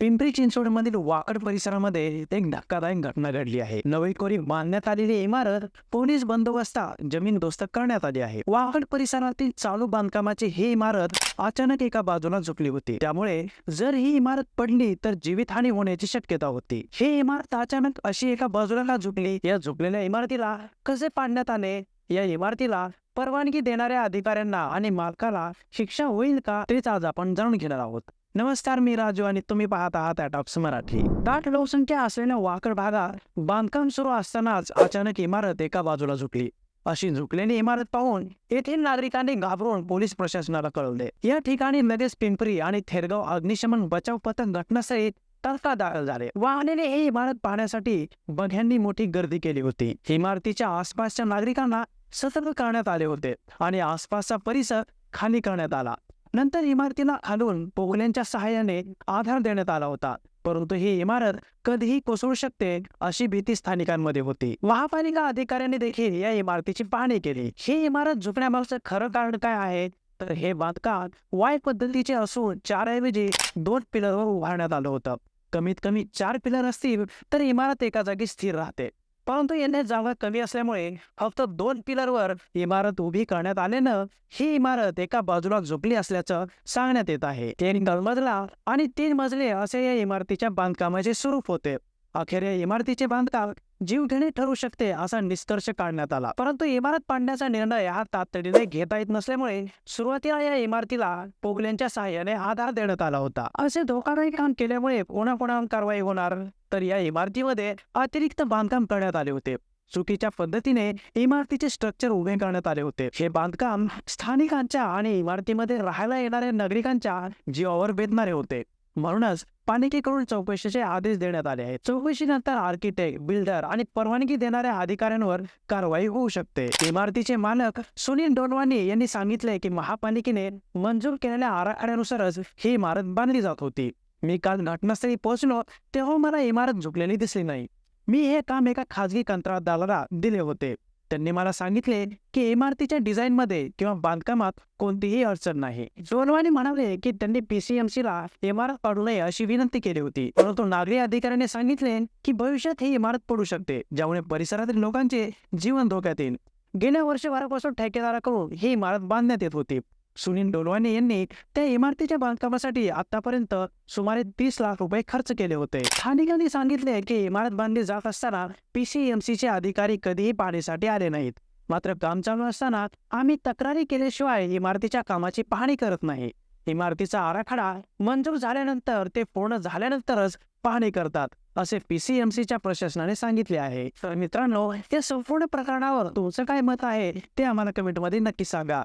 पिंपरी चिंचवडमधील वाकड परिसरामध्ये एक धक्कादायक घटना घडली आहे. नवेकोरी बांधण्यात आलेली इमारत पोलीस बंदोबस्तात जमीनदोस्त करण्यात आली आहे. वाकड परिसरातील चालू बांधकामाची ही इमारत अचानक एका बाजूला झुकली होती. त्यामुळे जर ही इमारत पडली तर जीवितहानी होण्याची शक्यता होती. ही इमारत अचानक अशी एका बाजूला का झुकली. या झुकलेल्या इमारतीला कसे पाडण्यात आले? या इमारतीला परवानगी देणाऱ्या अधिकाऱ्यांना आणि मालकाला शिक्षा होईल का? तेच आज आपण जाणून घेणार आहोत. नमस्कार मी राजू आणि तुम्ही पाहत आहात टॉक्स मराठी. दाट लोकसंख्या असलेल्या वाकड भागात बांधकाम सुरू असतानाच अचानक इमारत एका बाजूला झुकली. अशी झुकलेली इमारत पाहून येथील नागरिकांनी घाबरून पोलीस प्रशासनाला कळवले. या ठिकाणी लगेच पिंपरी आणि थेरगाव अग्निशमन बचाव पथक घटनास्थळी तात्काळ दाखल झाले. वाहनेने ही इमारत पाहण्यासाठी बघ्यांनी मोठी गर्दी केली होती. इमारतीच्या आसपासच्या नागरिकांना सतर्क करण्यात आले होते आणि आसपासचा परिसर खाली करण्यात आला. नंतर इमारतीला खालून पोगल्यांच्या सहाय्याने आधार देण्यात आला होता. परंतु ही इमारत कधीही कोसळू शकते अशी भीती स्थानिकांमध्ये होती. महापालिका अधिकाऱ्यांनी देखील या इमारतीची पाहणी केली. ही इमारत झुकण्यामागचं खरं कारण काय आहे? तर हे बांधकाम वाय पद्धतीचे असून चारऐवजी दोन पिलरवर उभारण्यात आलं होतं. कमीत कमी चार पिलर असतील तर इमारत एका जागी स्थिर राहते. परंतु येण्यास जागा कमी असल्यामुळे फक्त दोन पिलरवर इमारत उभी करण्यात आल्यानं ही इमारत एका बाजूला झोपली असल्याचं सांगण्यात येत आहे. तीन मजला आणि तीन मजले असे या इमारतीच्या बांधकामाचे स्वरूप होते. अखेर या इमारतीचे बांधकाम जीवघेणे ठरू शकते असा निष्कर्ष काढण्यात आला. परंतु इमारत पाडण्याचा निर्णय हा तातडीने घेता येत नसल्यामुळे सुरुवातीला या इमारतीला पोगल्यांच्या सहाय्याने आधार देण्यात आला होता. असे धोकादायक काम केल्यामुळे कोणाकोणावर कारवाई होणार तर या इमारतीमध्ये अतिरिक्त बांधकाम करण्यात आले होते. चुकीच्या पद्धतीने इमारतीचे स्ट्रक्चर उभे करण्यात आले होते. हे बांधकाम स्थानिकांच्या आणि इमारतीमध्ये राहायला येणाऱ्या नागरिकांच्या जीवावर बेदणारे होते. म्हणूनच पालिकेकडून चौकशीचे आदेश देण्यात आले आहेत. चौकशीनंतर आर्किटेक्ट बिल्डर आणि परवानगी देणाऱ्या अधिकाऱ्यांवर कारवाई होऊ शकते. इमारतीचे मालक सुनील डोनवानी यांनी सांगितले की महापालिकेने मंजूर केलेल्या आराखड्यानुसारच ही इमारत बांधली जात होती. मी काल घटनास्थळी पोहोचलो तेव्हा मला इमारत झुकलेली दिसली नाही. मी हे काम एका खाजगी कंत्राटदाराला दिले होते. त्यांनी मला सांगितले की इमारतीच्या डिझाईनमध्ये किंवा बांधकामात कोणतीही अडचण नाही. सोनवानी म्हणाले की त्यांनी पीसीएमसी ला इमारत पाडू नये अशी विनंती केली होती. परंतु नागरी अधिकाऱ्याने सांगितले की भविष्यात ही इमारत पडू शकते ज्यामुळे परिसरातील लोकांचे जीवन धोक्यात येईल. गेल्या वर्षभरापासून ठेकेदाराकडून ही इमारत बांधण्यात येत होती. सुनील डोलवानी यांनी त्या इमारतीच्या बांधकामासाठी आतापर्यंत सुमारे तीस लाख रुपये खर्च केले होते. स्थानिकांनी सांगितले की इमारत बांधली जात असताना पीसीएमसीचे अधिकारी कधीही पाहणीसाठी आले नाहीत. मात्र काम चालू असताना आम्ही तक्रारी केल्याशिवाय इमारतीच्या कामाची पाहणी करत नाही. इमारतीचा आराखडा मंजूर झाल्यानंतर ते पूर्ण झाल्यानंतरच पाहणी करतात असे पीसीएमसीच्या प्रशासनाने सांगितले आहे. तर मित्रांनो या संपूर्ण प्रकरणावर तुमचं काय मत आहे ते आम्हाला कमेंटमध्ये नक्की सांगा.